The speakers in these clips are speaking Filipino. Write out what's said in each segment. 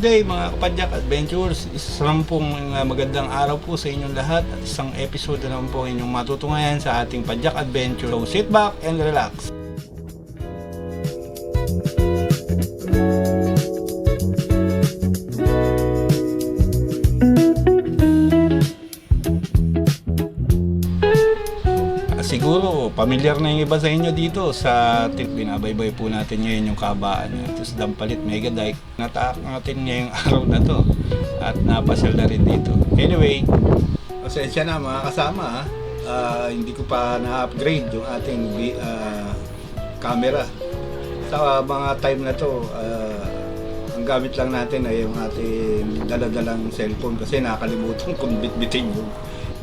day mga kapadyak adventures. Isang pong uh, magandang araw po sa inyong lahat at isang episode na naman po inyong matutungayan sa ating Padyak Adventure. So sit back and relax. Familiar na yung iba sa inyo dito sa tin- binabaybay po natin ngayon yung kabaan niya. Ito sa Dampalit, Mega Dike. Nataak natin ngayong araw na to at napasyal na rin dito. Anyway, pasensya na mga kasama. Ah, hindi ko pa na-upgrade yung ating ah, camera. Sa mga time na to, ah, ang gamit lang natin ay yung ating daladalang cellphone kasi nakakalimutan kong bitbitin yung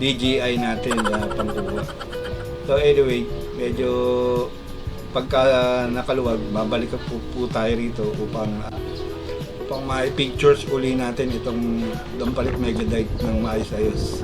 DJI natin na pangkuha. So anyway, medyo pagka nakaluwag, babalik po, po tayo rito upang upang may pictures uli natin itong Dampalit Mega Dike ng maayos-ayos.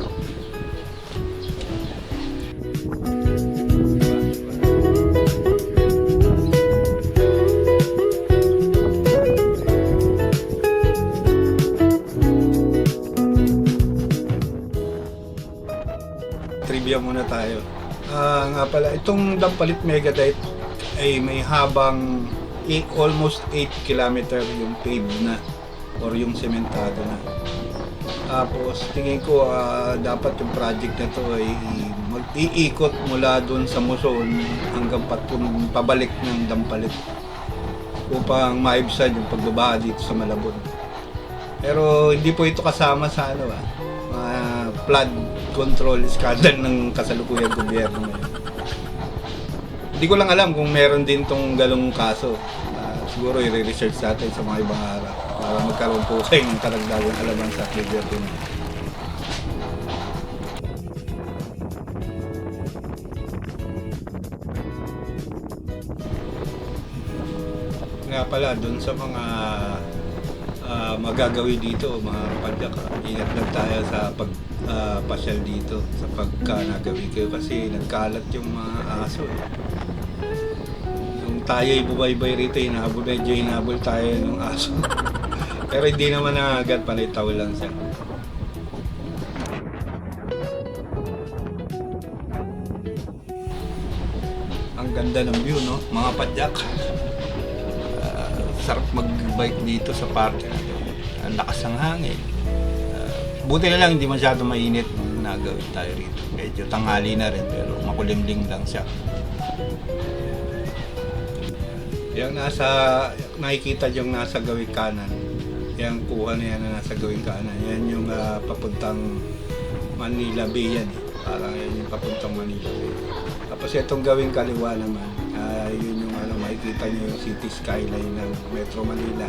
Trivia muna tayo. Ah, nga pala, itong Dampalit Mega Dike ay may habang eight- almost 8 kilometer yung paved na or yung sementado na. Tapos tingin ko ah, dapat yung project na to ay mag-iikot mula doon sa Muson hanggang patun pabalik ng Dampalit upang maibsan yung pagbaba dito sa Malabon. Pero hindi po ito kasama sa ano ah, mga flood control scandal ng kasalukuyang gobyerno ngayon. Hindi ko lang alam kung meron din tong galong kaso. Ah, siguro i-research natin sa mga ibang araw para magkaroon po kayo ng karagdagang alaman sa gobyerno. na. Nga pala, dun sa mga ah, magagawi dito, mga kapadyak, ah, ingat lang tayo sa pag ah, pasyal dito, sa pagka nagawi kayo kasi nagkalat yung mga aso. Eh. Yung tayo'y bumaybay rito, inahabol, medyo inahabol tayo ng aso. Pero hindi naman nangagat, panitaw lang siya. Ang ganda ng view, no? Mga padyak. Sarap mag-bike dito sa park. Ang lakas ng hangin. Ah, buti na lang hindi masyado mainit nagawin tayo rito. Medyo tanghali na rin pero makulimlim lang siya. Yung nasa, nakikita yung nasa gawing kanan. Yung kuha na yan na nasa gawing kanan. Yan yung ah, papuntang Manila Bay yan. eh. Parang yan yung papuntang Manila Bay. Tapos itong gawing kaliwa naman, ah, yun yung ano, makikita nyo yung city skyline ng Metro Manila.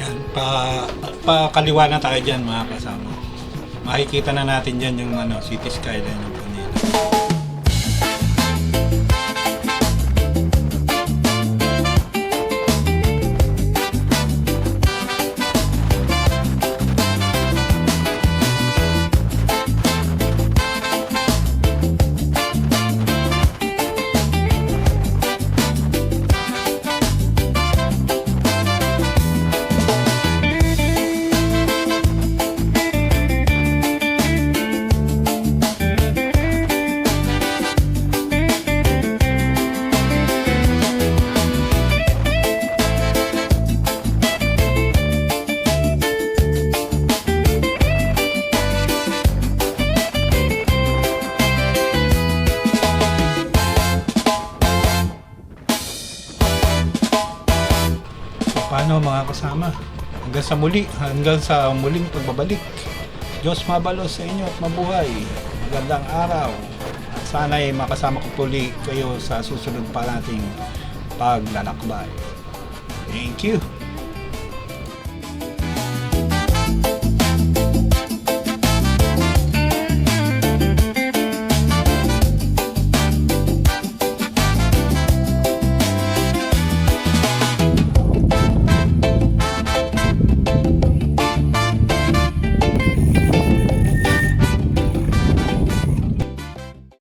Yan, pa, pa kaliwa na tayo dyan mga kasama. Makikita na natin dyan yung ano, city skyline ng Manila. Paano mga kasama? Hanggang sa muli, hanggang sa muling pagbabalik. Diyos mabalos sa inyo at mabuhay. Magandang araw. At sana ay makasama ko puli kayo sa susunod pa nating paglalakbay. Thank you.